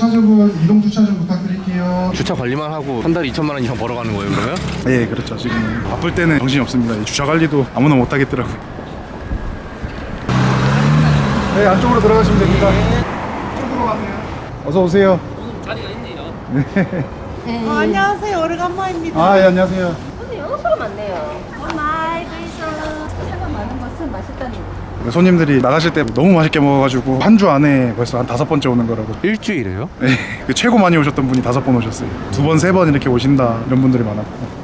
차주분 이동 주차 좀 부탁드릴게요. 주차 관리만 하고 한 달에 2천만 원 이상 벌어가는 거예요 그러면? 예, 그렇죠. 지금 바쁠 때는 정신이 없습니다. 이 주차 관리도 아무나 못 하겠더라고요. 네, 안쪽으로 들어가시면 됩니다. 쪽으로 가세요. 어서 오세요. 어, 안녕하세요. 오래간만입니다. 아, 예, 안녕하세요. 근데 영어 소리 많네요. 마이크 있어. 차가 많은 것은 맛있다는 거. 손님들이 나가실 때 너무 맛있게 먹어가지고 한 주 안에 벌써 한 다섯 번째 오는 거라고. 일주일에요? 네, 그 최고 많이 오셨던 분이 다섯 번 오셨어요. 두 번, 세 번 이렇게 오신다 이런 분들이 많았고.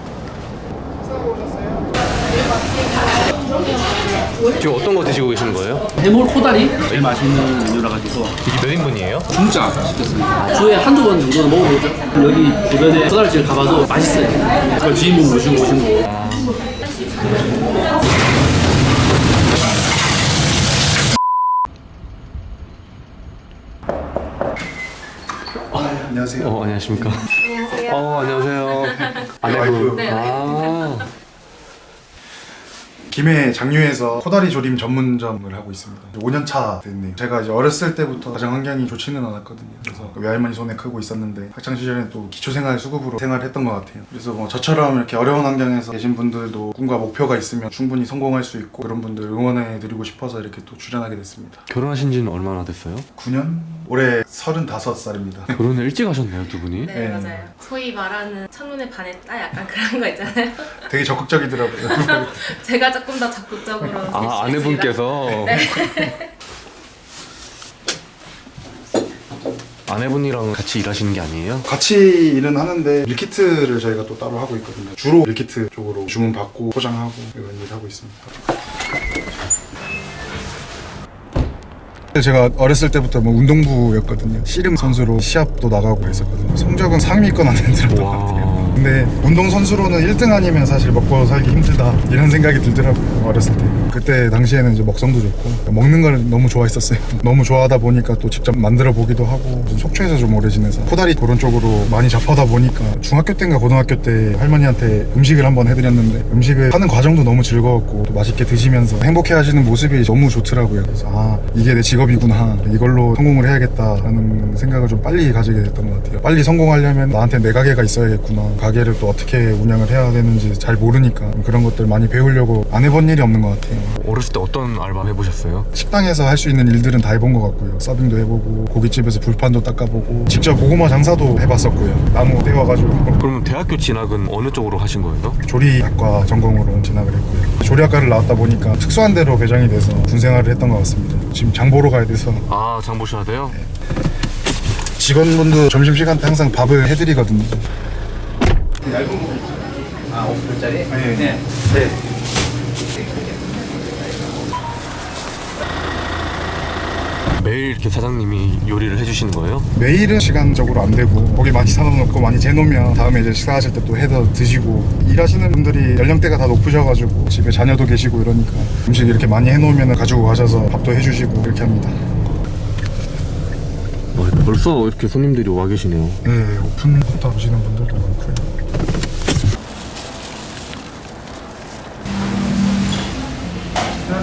지금 어떤 거 드시고 계시는 거예요? 해물 코다리 제일 맛있는 메뉴라 가지고 이게 몇 인분이에요? 중짜 시켰습니다. 주에 한두 번 정도는 먹어보죠. 여기 주변에 코다리집 가봐도 맛있어요. 그 주인분 모시고 오신 거고. 안녕하세요. 어 안녕하십니까 안녕하세요. 어 안녕하세요 아내분 네. 아 김해 장류에서 코다리 조림 전문점을 하고 있습니다. 5년 차 됐네요. 제가 이제 어렸을 때부터 가정 환경이 좋지는 않았거든요. 그래서 외할머니 손에 크고 있었는데 학창 시절에 또 기초생활 수급으로 생활했던 것 같아요. 그래서 뭐 저처럼 이렇게 어려운 환경에서 계신 분들도 꿈과 목표가 있으면 충분히 성공할 수 있고 그런 분들 응원해 드리고 싶어서 이렇게 또 출연하게 됐습니다. 결혼하신 지는 얼마나 됐어요? 9년? 올해 35살입니다. 결혼을 일찍 하셨네요 두 분이 네, 네. 맞아요. 소위 말하는 첫눈에 반했다 약간 그런 거 있잖아요. 되게 적극적이더라고요. 제가 조금 더 적극적으로 아. 아내분께서 아내분이랑 같이 일하시는 게 아니에요? 같이 일은 하는데 밀키트를 저희가 또 따로 하고 있거든요. 주로 밀키트 쪽으로 주문 받고 포장하고 이런 일 하고 있습니다. 제가 어렸을 때부터 뭐 운동부였거든요. 씨름 선수로 시합도 나가고 했었거든요. 성적은 상위권 안에 들었던 것 같아요. 와 근데 운동 선수로는 1등 아니면 사실 먹고 살기 힘들다 이런 생각이 들더라고요 어렸을 때. 그때 당시에는 이제 먹성도 좋고 먹는 걸 너무 좋아했었어요. 너무 좋아하다 보니까 또 직접 만들어 보기도 하고 좀 속초에서 좀 오래 지내서 코다리 그런 쪽으로 많이 접하다 보니까 중학교 때인가 고등학교 때 할머니한테 음식을 한번 해드렸는데 음식을 하는 과정도 너무 즐거웠고 또 맛있게 드시면서 행복해 하시는 모습이 너무 좋더라고요. 그래서 아 이게 내 직업이구나. 이걸로 성공을 해야겠다라는 생각을 좀 빨리 가지게 됐던 것 같아요. 빨리 성공하려면 나한테 내 가게가 있어야겠구나 가게를 또 어떻게 운영을 해야 되는지 잘 모르니까 그런 것들 많이 배우려고 안 해본 일이 없는 것 같아요. 어렸을 때 어떤 알바 해보셨어요? 식당에서 할 수 있는 일들은 다 해본 것 같고요. 서빙도 해보고 고깃집에서 불판도 닦아보고 직접 고구마 장사도 해봤었고요. 나무 떼와가지고. 그러면 대학교 진학은 어느 쪽으로 하신 거예요? 조리학과 전공으로 진학을 했고요. 조리학과를 나왔다 보니까 특수한 대로 배정이 돼서 군 생활을 했던 것 같습니다. 지금 장 보러 가야 돼서. 아 장 보셔야 돼요? 직원분들 점심시간 때 항상 밥을 해드리거든요 아, 5kg짜리? 네. 네. 매일 이렇게 사장님이 요리를 해주시는 거예요? 매일은 시간적으로 안 되고 고기 많이 사놓고 많이 재놓으면 다음에 이제 식사하실 때 또 해서 드시고 일하시는 분들이 연령대가 다 높으셔가지고 집에 자녀도 계시고 이러니까 음식 이렇게 많이 해놓으면 가지고 가셔서 밥도 해주시고 이렇게 합니다 어, 벌써 이렇게 손님들이 와 계시네요 네 오픈부터 오시는 분들도 많고요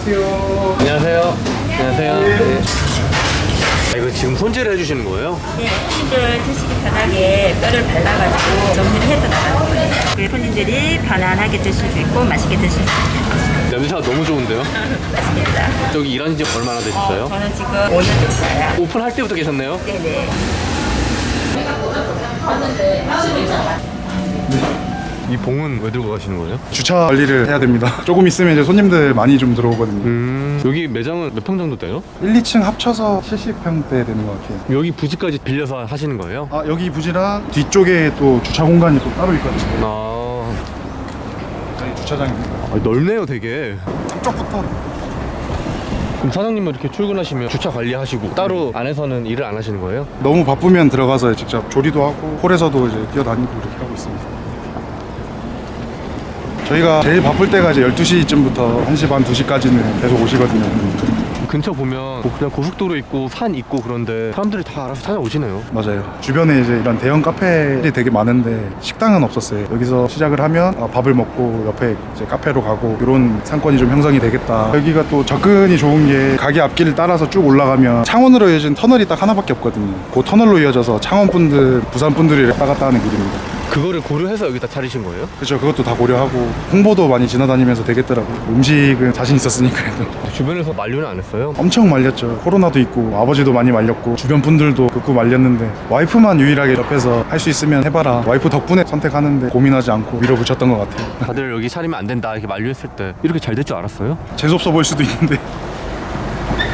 안녕하세요 안녕하세요 안녕하세요 네. 아, 이거 지금 손질을 해주시는 거예요? 네, 손님들 드시기 편하게 뼈를 발라가지고 정리를 해서 나가는 거예요. 그 손님들이 편안하게 드실 수 있고 맛있게 드실 수 있고 냄새가 너무 좋은데요? 맛있겠다. 여기 일하신 지 얼마나 되셨어요? 저는 지금 5년 됐어요. 오픈할 때부터 계셨네요? 네네. 이 봉은 왜 들고 가시는 거예요? 주차 관리를 해야 됩니다. 조금 있으면 이제 손님들 많이 좀 들어오거든요. 음. 여기 매장은 몇 평 정도 돼요? 1, 2층 합쳐서 70평대 되는 것 같아요. 여기 부지까지 빌려서 하시는 거예요? 아 여기 부지랑 뒤쪽에 또 주차 공간이 또 따로 있거든요. 아, 저희 주차장입니다. 아 넓네요 되게. 한쪽부터. 그럼 사장님은 이렇게 출근하시면 주차 관리하시고 따로 안에서는 일을 안 하시는 거예요? 너무 바쁘면 들어가서 직접 조리도 하고 홀에서도 이제 뛰어다니고 이렇게 하고 있습니다 저희가 제일 바쁠 때가 이제 12시쯤부터 1시 반, 2시까지는 계속 오시거든요 근처 보면 뭐 그냥 고속도로 있고 산 있고 그런데 사람들이 다 알아서 찾아오시네요. 맞아요. 주변에 이제 이런 대형 카페들이 되게 많은데 식당은 없었어요. 여기서 시작을 하면 아, 밥을 먹고 옆에 이제 카페로 가고 이런 상권이 좀 형성이 되겠다. 여기가 또 접근이 좋은 게 가게 앞길을 따라서 쭉 올라가면 창원으로 이어진 터널이 딱 하나밖에 없거든요. 그 터널로 이어져서 창원 분들, 부산 분들이 왔다 갔다 하는 길입니다. 그거를 고려해서 여기다 차리신 거예요? 그렇죠. 그것도 다 고려하고 홍보도 많이 지나다니면서 되겠더라고요. 음식은 자신 있었으니까요. 주변에서 만류는 안 했어요? 엄청 말렸죠. 코로나도 있고 아버지도 많이 말렸고 주변 분들도 극구 말렸는데 와이프만 유일하게 옆에서 할 수 있으면 해봐라. 와이프 덕분에 선택하는데 고민하지 않고 밀어붙였던 것 같아요. 다들 여기 차리면 안 된다 이렇게 만류했을 때 이렇게 잘 될 줄 알았어요? 재수없어 보일 수도 있는데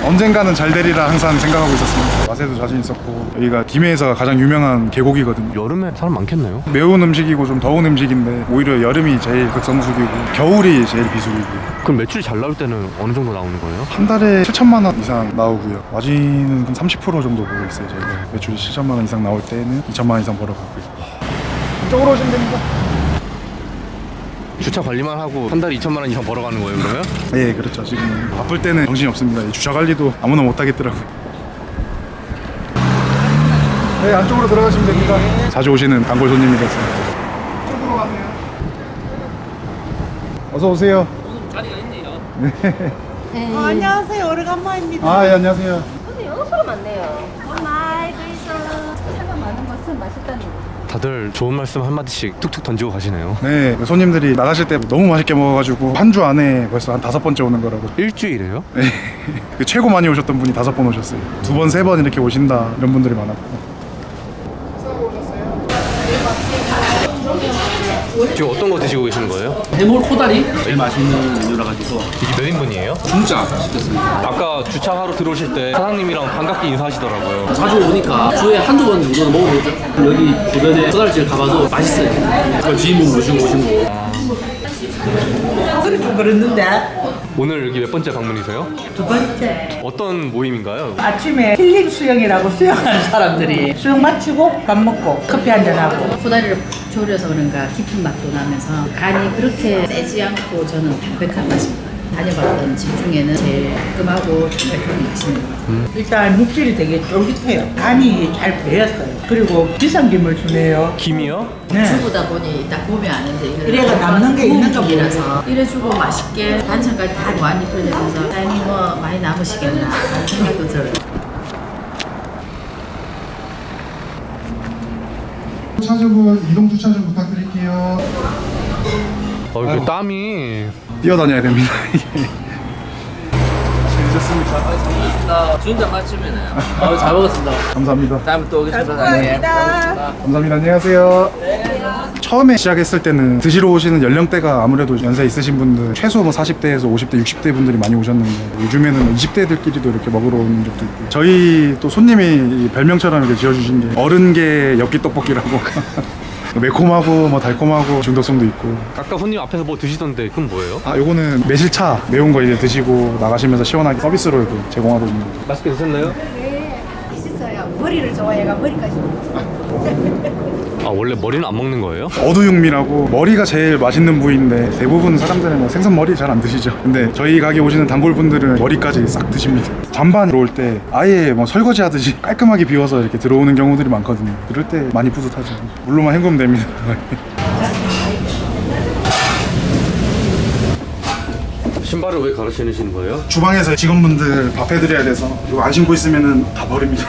언젠가는 잘 되리라 항상 생각하고 있었습니다. 맛에도 자신 있었고 여기가 김해에서 가장 유명한 계곡이거든요. 여름에 사람 많겠네요. 매운 음식이고 좀 더운 음식인데 오히려 여름이 제일 극성수기고 겨울이 제일 비수기고요. 그럼 매출이 잘 나올 때는 어느 정도 나오는 거예요? 한 달에 7천만 원 이상 나오고요. 마진은 한 30% 정도 보고 있어요. 저희가 매출이 7천만 원 이상 나올 때는 2천만 원 이상 벌어가고요. 이쪽으로 오시면 됩니다. 주차 관리만 하고 한 달에 2천만 원 이상 벌어가는 거예요 그러면? 예, 그렇죠. 지금 바쁠 때는 정신이 없습니다. 이 주차 관리도 아무나 못 하겠더라고요. 네, 안쪽으로 들어가시면 됩니다. 자주 오시는 단골 손님이라서. 이쪽으로 가세요. 어서 오세요. 자리가 있네요. 네. 어, 안녕하세요. 오래간만입니다. 아, 예, 안녕하세요. 근데 영수가 많네요. 마이 그리스 차가 많은 것은 맛있다는 거. 다들 좋은 말씀 한마디씩 툭툭 던지고 가시네요. 네, 손님들이 나가실 때 너무 맛있게 먹어가지고 한 주 안에 벌써 한 다섯 번째 오는 거라고. 일주일에요? 네, 그 최고 많이 오셨던 분이 다섯 번 오셨어요. 두 번, 세 번 이렇게 오신다 이런 분들이 많았고. 지금 어떤 거 드시고 계시는 거예요? 해물 코다리 제일 맛있는 메뉴라 가지고 이게 몇 인분이에요? 중짜 시켰습니다. 아까 주차하러 들어오실 때 사장님이랑 반갑게 인사하시더라고요. 자주 오니까 주에 한두 번 정도는 먹어보죠. 여기 주변에 소달집 가봐도 맛있어요. 그 주인분 모시고 오신 거. 그렇게 그랬는데 오늘 여기 몇 번째 방문이세요? 두 번째 어떤 모임인가요? 아침에 힐링 수영이라고 수영하는 사람들이 수영 마치고 밥 먹고 커피 한 잔 하고 코다리를 졸여서 그런가 깊은 맛도 나면서 간이 그렇게 세지 않고 저는 담백한 맛입니다. 다녀봤던 집 중에는 제일 깔끔하고 담백한 맛입니다. 일단 육질이 되게 쫄깃해요. 간이 잘 배였어요. 그리고 비싼 김을 주네요. 김이요? 네. 주부다 보니 딱 보면 아는데 이거는 이래가 남는 게 있는가 이라서 이래 주고 맛있게 반찬까지 다 많이 풀려서 사장님 뭐 많이 남으시겠나 하는 생각도 들어요. 주차주분 이동 주차 좀 부탁드릴게요. 어, 이거 땀이 뛰어다녀야 됩니다. 재밌었습니다. 나 주인장 맞추면은 아, 잘 먹었습니다. 감사합니다. 다음에 또 오겠습니다. 감사합니다. 감사합니다. 안녕하세요. 처음에 시작했을 때는 드시러 오시는 연령대가 아무래도 연세 있으신 분들 최소 뭐 40대에서 50대, 60대 분들이 많이 오셨는데 요즘에는 20대들끼리도 이렇게 먹으러 오는 적도 있고 저희 또 손님이 이 별명처럼 이렇게 지어주신 게 어른계 엽기 떡볶이라고 매콤하고 뭐 달콤하고 중독성도 있고 아까 손님 앞에서 뭐 드시던데 그건 뭐예요? 아 요거는 매실차 매운 거 이제 드시고 나가시면서 시원하게 서비스로 이렇게 제공하고 있는 거죠 맛있게 드셨나요? 맛있어요. 머리를 좋아해가 머리까지. 아 원래 머리는 안 먹는 거예요? 어두육미라고 머리가 제일 맛있는 부위인데 대부분 사람들은 뭐 생선 머리 잘 안 드시죠. 근데 저희 가게 오시는 단골분들은 머리까지 싹 드십니다. 잔반 들어올 때 아예 뭐 설거지 하듯이 깔끔하게 비워서 이렇게 들어오는 경우들이 많거든요. 그럴 때 많이 뿌듯하죠. 물로만 헹구면 됩니다. 신발을 왜 갈아 신으시는 거예요? 주방에서 직원분들 밥 해드려야 돼서 이거 안 신고 있으면 다 버립니다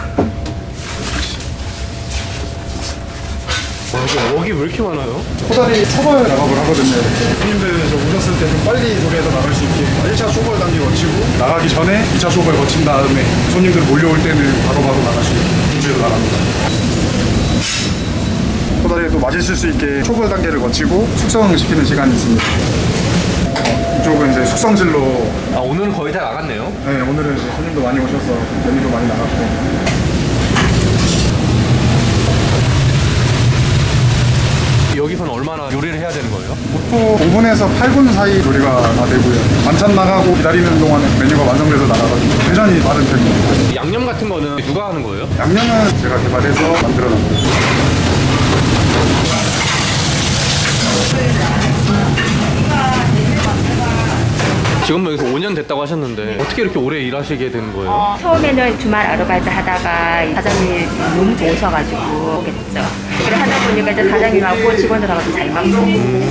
와 이거 웍이 왜 이렇게 많아요? 코다리 초벌 작업을 하거든요. 손님들 저 오셨을 때 좀 빨리 조리해서 나갈 수 있게 1차 초벌 단계 거치고 나가기 전에 2차 초벌 거친 다음에 손님들 몰려올 때는 바로바로 나갈 수 있게 준비해서 나갑니다. 코다리도 맛있을 수 있게 초벌 단계를 거치고 숙성시키는 시간이 있습니다. 이쪽은 이제 숙성질로 아 오늘은 거의 다 나갔네요. 네, 오늘은 이제 손님도 많이 오셔서 메뉴도 많이 나갔고 여기서는 얼마나 요리를 해야 되는 거예요? 보통 5분에서 8분 사이 조리가 다 되고요. 반찬 나가고 기다리는 동안에 메뉴가 완성돼서 나가가지고 대단히 빠른 편입니다. 양념 같은 거는 누가 하는 거예요? 양념은 제가 개발해서 만들어놨고요. 지금 여기서 5년 됐다고 하셨는데 어떻게 이렇게 오래 일하시게 된 거예요? 어, 처음에는 주말 아르바이트 하다가 사장님이 너무 좋으셔가지고 오게 됐죠. 그래 하다 보니까 이제 사장님하고 직원들하고 잘 맞고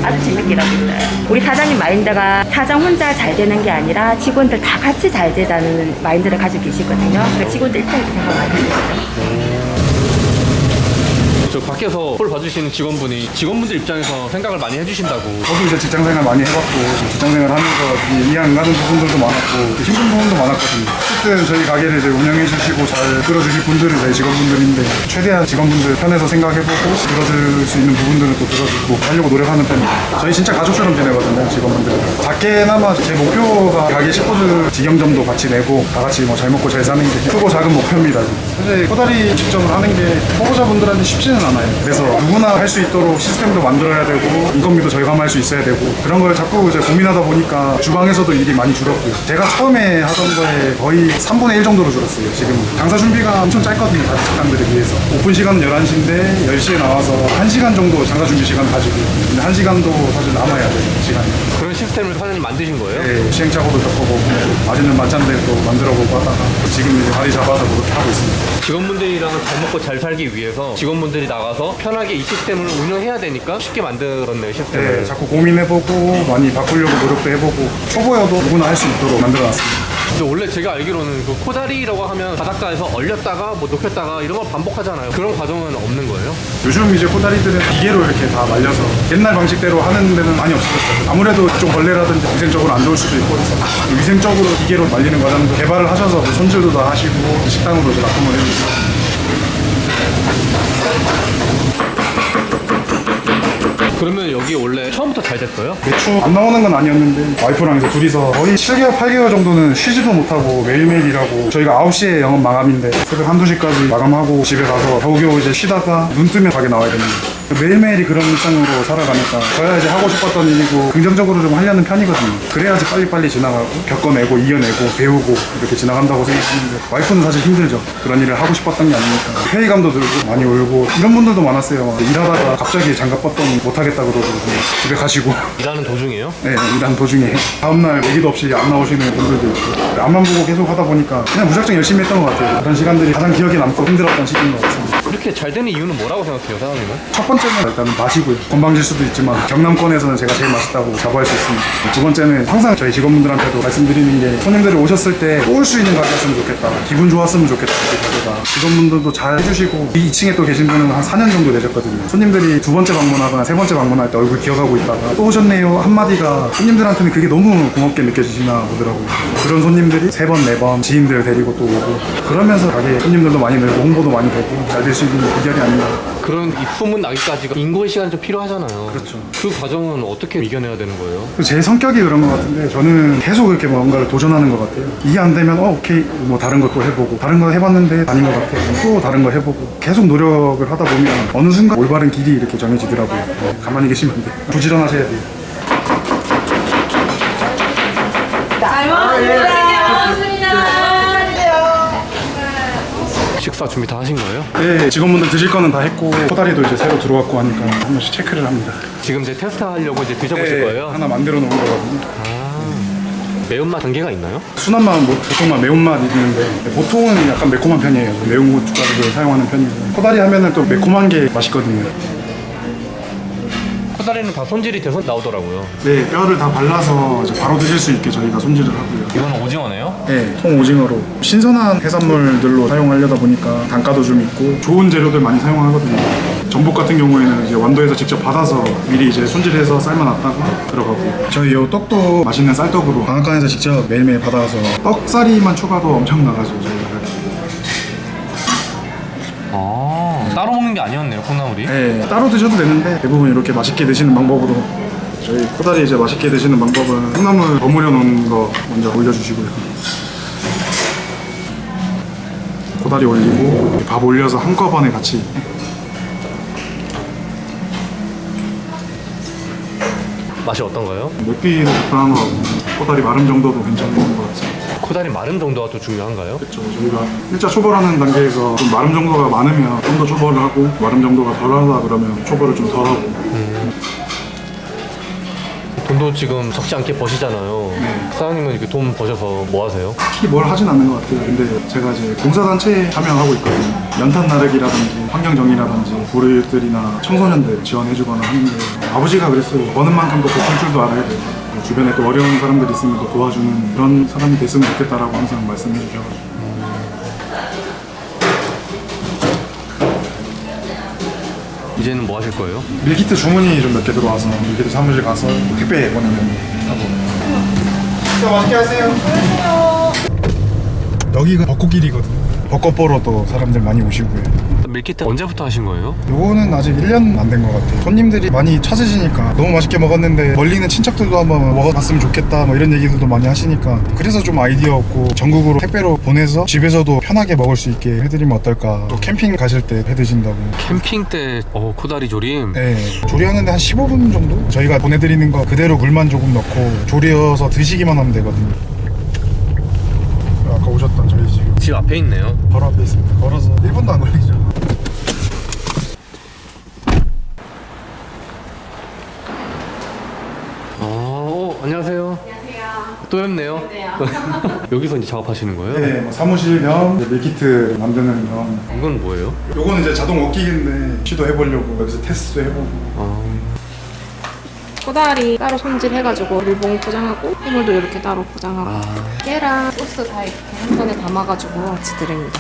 아주 재밌게 일하고 있어요. 우리 사장님 마인드가 사장 혼자 잘 되는 게 아니라 직원들 다 같이 잘 되자는 마인드를 가지고 계시거든요. 그래서 직원들 입장에서 생각 많이 해주세요. 저 밖에서 홀 봐주시는 직원분이 직원분들 입장에서 생각을 많이 해주신다고 저도 이제 직장생활 많이 해봤고 직장생활 하면서 이- 이해 안 가는 부분들도 많았고 힘든 부분도 많았거든요. 어쨌든 저희 가게를 이제 운영해 주시고 잘 끌어주실 분들은 저희 직원분들인데 최대한 직원분들 편에서 생각해보고 들어줄 수 있는 부분들은 또 들어주고 하려고 노력하는 편이에요. 저희 진짜 가족처럼 지내거든요 직원분들. 작게나마 제 목표가 가게 식구들 직영점도 같이 내고 다 같이 뭐 잘 먹고 잘 사는 게 크고 작은 목표입니다. 사실 코다리 직점을 하는 게 초보자분들한테 쉽지는 않아요. 그래서 누구나 할 수 있도록 시스템도 만들어야 되고 인건비도 절감할 수 있어야 되고 그런 걸 자꾸 이제 고민하다 보니까 주방에서도 일이 많이 줄었고요. 제가 처음에 하던 거에 거의 3분의 1 정도로 줄었어요. 지금 장사 준비가 엄청 짧거든요. 다른 식당들에 비해서. 오픈 시간은 11시인데 10시에 나와서 1시간 정도 장사 준비 시간 가지고 근데 1시간도 사실 남아야 돼요. 시간이. 그런 시스템을 사장님 만드신 거예요? 네, 시행착오도 겪어보고 맛있는 만찬들도 만들어보고 하다가 지금 이제 자리 잡아서 그렇게 하고 있습니다. 직원분들이랑 잘 먹고 잘 살기 위해서 직원분들이 나가서 편하게 이 시스템을 운영해야 되니까 쉽게 만들었네요 시스템을 네, 자꾸 고민해보고 많이 바꾸려고 노력도 해보고 초보여도 누구나 할 수 있도록 만들어놨습니다. 근데 원래 제가 알기로는 그 코다리라고 하면 바닷가에서 얼렸다가 뭐 높였다가 이런 걸 반복하잖아요 그런 과정은 없는 거예요? 요즘 이제 코다리들은 기계로 이렇게 다 말려서 옛날 방식대로 하는 데는 많이 없어졌어요. 아무래도 좀 벌레라든지 위생적으로 안 좋을 수도 있고 위생적으로 기계로 말리는 과정도 개발을 하셔서 그 손질도 다 하시고 식당으로 이제 납품을 해주세요. 그러면 여기 원래 처음부터 잘 됐어요? 매출 안 나오는 건 아니었는데 와이프랑 이제 둘이서 거의 7개월, 8개월 정도는 쉬지도 못하고 매일매일 일하고 저희가 9시에 영업 마감인데 새벽 1, 2시까지 마감하고 집에 가서 겨우겨우 이제 쉬다가 눈 뜨면 가게 나와야 됩니다. 매일매일이 그런 일상으로 살아가니까 저야 이제 하고 싶었던 일이고 긍정적으로 좀 하려는 편이거든요. 그래야지 빨리빨리 지나가고 겪어내고 이겨내고 배우고 이렇게 지나간다고 생각하는데 와이프는 사실 힘들죠. 그런 일을 하고 싶었던 게 아니니까 회의감도 들고 많이 울고 이런 분들도 많았어요. 막 일하다가 갑자기 장갑 뻗더니 못하겠다 그러고 그냥 집에 가시고 일하는 도중이에요? 네, 일한 도중에 다음날 얘기도 없이 안 나오시는 분들도 있고 앞만 보고 계속 하다 보니까 그냥 무작정 열심히 했던 것 같아요. 그런 시간들이 가장 기억에 남고 힘들었던 시기인 것 같습니다. 이렇게 잘 되는 이유는 뭐라고 생각해요 사장님은? 첫 번째는 일단 맛이고요. 건방질 수도 있지만 경남권에서는 제가 제일 맛있다고 자부할 수 있습니다. 두 번째는 항상 저희 직원분들한테도 말씀드리는 게 손님들이 오셨을 때또올수 있는 가게였으면 좋겠다. 기분 좋았으면 좋겠다. 이 가게가. 직원분들도 잘 해주시고 이 2층에 또 계신 분은 한 4년 정도 되셨거든요. 손님들이 두 번째 방문하거나 세 번째 방문할 때 얼굴 기억하고 있다가 또 오셨네요 한마디가 손님들한테는 그게 너무 고맙게 느껴지시나 보더라고요. 그런 손님들이 세 번, 네 번 지인들 데리고 또 오고 그러면서 가게 손님들도 많이 늘고 홍보도 많이 되고 잘 될 수 있는 비결이 아닌가 그런 이 품은 나기까지가 인고의 시간이 좀 필요하잖아요 그렇죠. 그 과정은 어떻게 이겨내야 되는 거예요? 제 성격이 그런 것 같은데 저는 계속 이렇게 뭔가를 도전하는 것 같아요. 이해 안 되면 어 오케이 뭐 다른 것도 해보고 다른 거 해봤는데 아닌 것 같아 또 다른 거 해보고 계속 노력을 하다 보면 어느 순간 올바른 길이 이렇게 정해지더라고요. 네, 가만히 계시면 안 돼요. 부지런하셔야 돼요. 식사 준비 다 하신 거예요? 네 직원분들 드실 거는 다 했고 코다리도 이제 새로 들어왔고 하니까 한 번씩 체크를 합니다. 지금 이제 테스트 하려고 이제 드셔보실 거예요? 네, 하나 만들어 놓은 거거든요. 매운맛 단계가 있나요? 순한 맛은 뭐 보통만 매운맛 있는데 보통은 약간 매콤한 편이에요. 매운 고춧가루를 사용하는 편이고 코다리 하면은 또 매콤한 게 맛있거든요. 코다리는 다 손질이 돼서 나오더라고요 네, 뼈를 다 발라서 이제 바로 드실 수 있게 저희가 손질을 하고요. 이거는 오징어네요? 네, 통 오징어로 신선한 해산물들로 사용하려다 보니까 단가도 좀 있고 좋은 재료들 많이 사용하거든요. 전복 같은 경우에는 이제 완도에서 직접 받아서 미리 이제 손질해서 삶아놨다가 들어가고 저희 이 떡도 맛있는 쌀떡으로 방앗간에서 직접 매일매일 받아서 떡사리만 추가도 엄청 나가죠 저희가. 아 따로 먹는 게 아니었네요 콩나물이 네, 따로 드셔도 되는데 대부분 이렇게 맛있게 드시는 방법으로 저희 코다리 이제 맛있게 드시는 방법은 콩나물 버무려 놓은 거 먼저 올려주시고요. 코다리 올리고 밥 올려서 한꺼번에 같이 맛이 어떤가요? 맵기도 적당한 거 같고 코다리 마름 정도도 괜찮은 것 같습니다. 코다리 마름 정도가 또 중요한가요? 그렇죠. 저희가 일자 초벌하는 단계에서 좀 마름 정도가 많으면 좀 더 초벌을 하고 마름 정도가 덜하다 그러면 초벌을 좀 덜하고 돈 돈도 지금 적지 않게 버시잖아요. 사장님은 이렇게 돈 버셔서 뭐 하세요? 특히 뭘 하진 않는 것 같아요. 근데 제가 이제 봉사단체에 참여하고 있거든요. 연탄 나르기라든지 환경정리라든지 불우이웃들이나 청소년들 지원해주거나 하는데 아버지가 그랬어요. 버는 만큼 더 볶을 줄도 알아야 돼요. 주변에 또 어려운 사람들이 있으면 또 도와주는 그런 사람이 됐으면 좋겠다라고 항상 말씀해 주셔가지고. 이제는 뭐 하실 거예요? 밀키트 주문이 좀 몇 개 들어와서 밀키트 사무실 가서 택배 보내면 하고. 식사 맛있게 하세요. 여기가 벚꽃길이거든요. 벚꽃 보러 또 사람들 많이 오시고요 밀키트 언제부터 하신 거예요? 요거는 아직 1년 안 된 것 같아요 손님들이 많이 찾으시니까 너무 맛있게 먹었는데 멀리 있는 친척들도 한번 먹어봤으면 좋겠다 뭐 이런 얘기들도 많이 하시니까 그래서 좀 아이디어 얻고 전국으로 택배로 보내서 집에서도 편하게 먹을 수 있게 해드리면 어떨까 또 캠핑 가실 때 해드신다고 캠핑 때 어, 코다리 조림. 네, 조리하는데 한 15분 정도? 저희가 보내드리는 거 그대로 물만 조금 넣고 조리어서 드시기만 하면 되거든요. 아까 오셨던 저희 집 집 앞에 있네요. 바로 앞에 있습니다. 걸어서 1분도 안 걸리죠. 아, 어, 안녕하세요. 안녕하세요. 또 뵙네요. 여기서 이제 작업하시는 거예요? 네, 뭐 사무실 겸 이제 밀키트 만드는 겸. 이건 뭐예요? 요거는 이제 자동 옷기기인데 시도해보려고 여기서 테스트도 해보고. 아, 코다리 따로 손질해가지고 일봉 포장하고 해물도 이렇게 따로 포장하고 아. 깨랑 소스 다 이렇게 한 번에 담아가지고 같이 드립니다.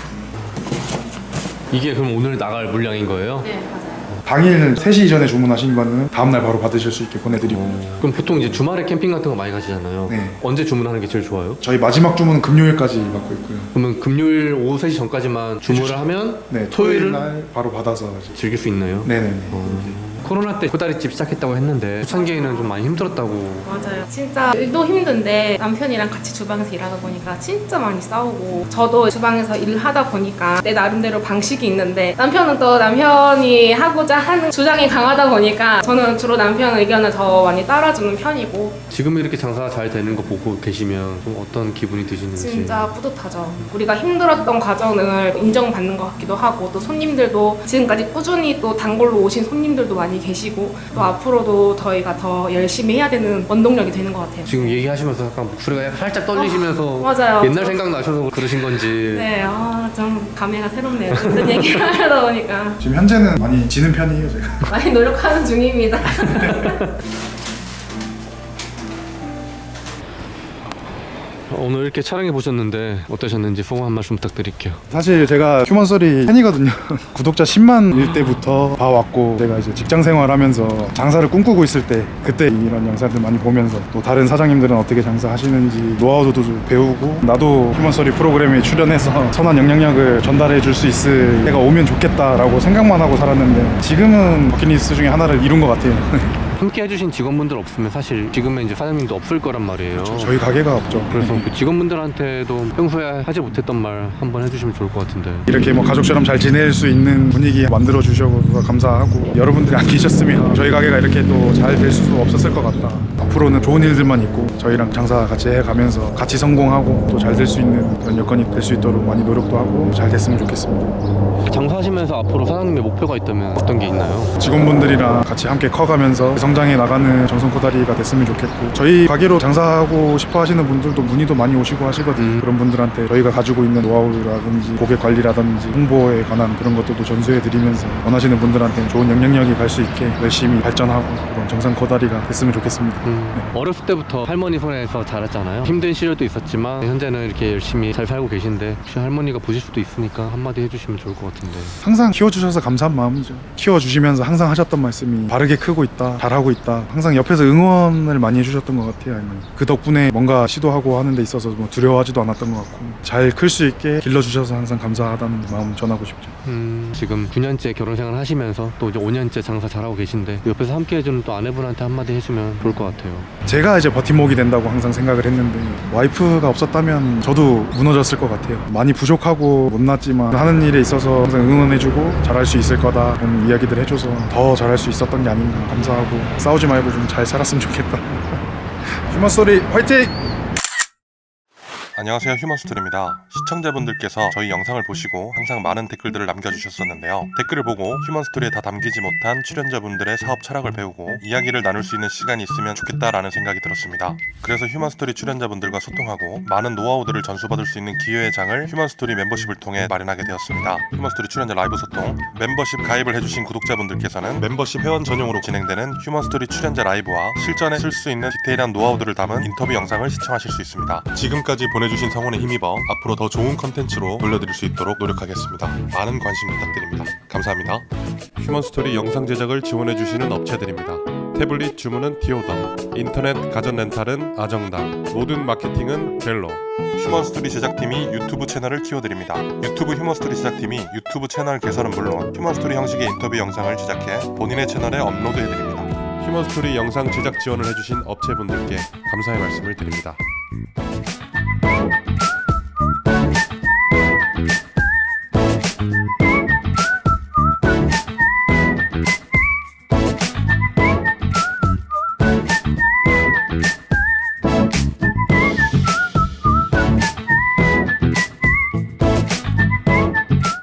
이게 그럼 오늘 나갈 물량인 거예요? 네 맞아요. 당일 3시 이전에 주문하신 거는 다음날 바로 받으실 수 있게 보내드리고. 그럼 보통 이제 주말에 캠핑 같은 거 많이 가시잖아요. 네. 언제 주문하는 게 제일 좋아요? 저희 마지막 주문은 금요일까지 받고 있고요. 그러면 금요일 오후 3시 전까지만 주문을 하면 네, 토요일 토요일은 날 바로 받아서 이제. 즐길 수 있나요? 네네네. 어. 코로나 때 코다리집 시작했다고 했는데 초창기에는 좀 많이 힘들었다고 맞아요. 진짜 일도 힘든데 남편이랑 같이 주방에서 일하다 보니까 진짜 많이 싸우고 저도 주방에서 일을 하다 보니까 내 나름대로 방식이 있는데 남편은 또 남편이 하고자 하는 주장이 강하다 보니까 저는 주로 남편 의견을 더 많이 따라주는 편이고 지금 이렇게 장사가 잘 되는 거 보고 계시면 좀 어떤 기분이 드시는지 진짜 뿌듯하죠. 우리가 힘들었던 과정을 인정받는 것 같기도 하고 또 손님들도 지금까지 꾸준히 또 단골로 오신 손님들도 많이 계시고 또 앞으로도 저희가 더 열심히 해야 되는 원동력이 되는 것 같아요. 지금 얘기하시면서 약간 목소리가 약간 살짝 떨리시면서 어, 맞아요. 옛날 생각 나셔서 그러신 건지 네, 아, 좀 감회가 새롭네요. 이런 얘기를 하다 보니까 지금 현재는 많이 지는 편이에요, 제가. 많이 노력하는 중입니다. 오늘 이렇게 촬영해 보셨는데 어떠셨는지 소감 한 말씀 부탁드릴게요. 사실 제가 휴먼소리 팬이거든요. 구독자 10만일 때부터 봐왔고 제가 이제 직장 생활하면서 장사를 꿈꾸고 있을 때 그때 이런 영상들 많이 보면서 또 다른 사장님들은 어떻게 장사하시는지 노하우도 좀 배우고 나도 휴먼소리 프로그램에 출연해서 선한 영향력을 전달해 줄 수 있을 때가 오면 좋겠다라고 생각만 하고 살았는데 지금은 버킷리스트 중에 하나를 이룬 것 같아요. 함께 해주신 직원분들 없으면 사실 지금의 이제 사장님도 없을 거란 말이에요. 저희 가게가 없죠. 그래서 그 직원분들한테도 평소에 하지 못했던 말 한번 해주시면 좋을 것 같은데. 이렇게 뭐 가족처럼 잘 지낼 수 있는 분위기 만들어 주셔서 감사하고 여러분들이 안 계셨으면 저희 가게가 이렇게 또 잘 될 수도 없었을 것 같다. 앞으로는 좋은 일들만 있고 저희랑 장사 같이 해가면서 같이 성공하고 또 잘 될 수 있는 그런 여건이 될 수 있도록 많이 노력도 하고 잘 됐으면 좋겠습니다. 장사하시면서 앞으로 사장님의 목표가 있다면 어떤 게 있나요? 직원분들이랑 같이 함께 커가면서 성장해 나가는 정성 코다리가 됐으면 좋겠고 저희 가게로 장사하고 싶어 하시는 분들도 문의도 많이 오시고 하시거든요 음. 그런 분들한테 저희가 가지고 있는 노하우라든지 고객 관리라든지 홍보에 관한 그런 것들도 전수해 드리면서 원하시는 분들한테 좋은 영향력이 갈 수 있게 열심히 발전하고 그런 정성 코다리가 됐으면 좋겠습니다 음, 어렸을 때부터 할머니 손에서 자랐잖아요. 힘든 시절도 있었지만 현재는 이렇게 열심히 잘 살고 계신데 혹시 할머니가 보실 수도 있으니까 한마디 해주시면 좋을 것 같은데. 항상 키워주셔서 감사한 마음이죠 키워주시면서 항상 하셨던 말씀이 바르게 크고 있다 잘하고 있다 항상 옆에서 응원을 많이 해주셨던 것 같아요. 그 덕분에 뭔가 시도하고 하는 데 있어서 뭐 두려워하지도 않았던 것 같고 잘 클 수 있게 길러주셔서 항상 감사하다는 마음 전하고 싶죠 음, 지금 9년째 결혼 생활 하시면서 또 이제 5년째 장사 잘하고 계신데 옆에서 함께 해주는 또 아내분한테 한마디 해주면 좋을 것 같아요. 제가 이제 버팀목이 된다고 항상 생각을 했는데 와이프가 없었다면 저도 무너졌을 것 같아요 많이 부족하고 못났지만 하는 일에 있어서 항상 응원해주고 잘할 수 있을 거다 그런 이야기들 해줘서 더 잘할 수 있었던 게 아닌가 감사하고 싸우지 말고 좀 잘 살았으면 좋겠다 휴먼 소리 화이팅! 안녕하세요 휴먼스토리입니다. 시청자분들께서 저희 영상을 보시고 항상 많은 댓글들을 남겨주셨었는데요. 댓글을 보고 휴먼스토리에 다 담기지 못한 출연자분들의 사업 철학을 배우고 이야기를 나눌 수 있는 시간이 있으면 좋겠다라는 생각이 들었습니다. 그래서 휴먼스토리 출연자분들과 소통하고 많은 노하우들을 전수받을 수 있는 기회의 장을 휴먼스토리 멤버십을 통해 마련하게 되었습니다. 휴먼스토리 출연자 라이브 소통, 멤버십 가입을 해주신 구독자분들께서는 멤버십 회원 전용으로 진행되는 휴먼스토리 출연자 라이브와 실전에 쓸 수 있는 디테일한 노하우들을 담은 인터뷰 영상을 시청하실 수 있습니다. 지금까지 보내주신 성원에 힘입어 앞으로 더 좋은 컨텐츠로 돌려드릴 수 있도록 노력하겠습니다. 많은 관심 부탁드립니다. 감사합니다. 휴먼스토리 영상 제작을 지원해주시는 업체들입니다. 태블릿 주문은 디오더, 인터넷 가전 렌탈은 아정당, 모든 마케팅은 벨로. 휴먼스토리 제작팀이 유튜브 채널을 키워드립니다. 유튜브 휴먼스토리 제작팀이 유튜브 채널 개설은 물론 휴먼스토리 형식의 인터뷰 영상을 제작해 본인의 채널에 업로드해드립니다. 휴먼스토리 영상 제작 지원을 해주신 업체분들께 감사의 말씀을 드립니다.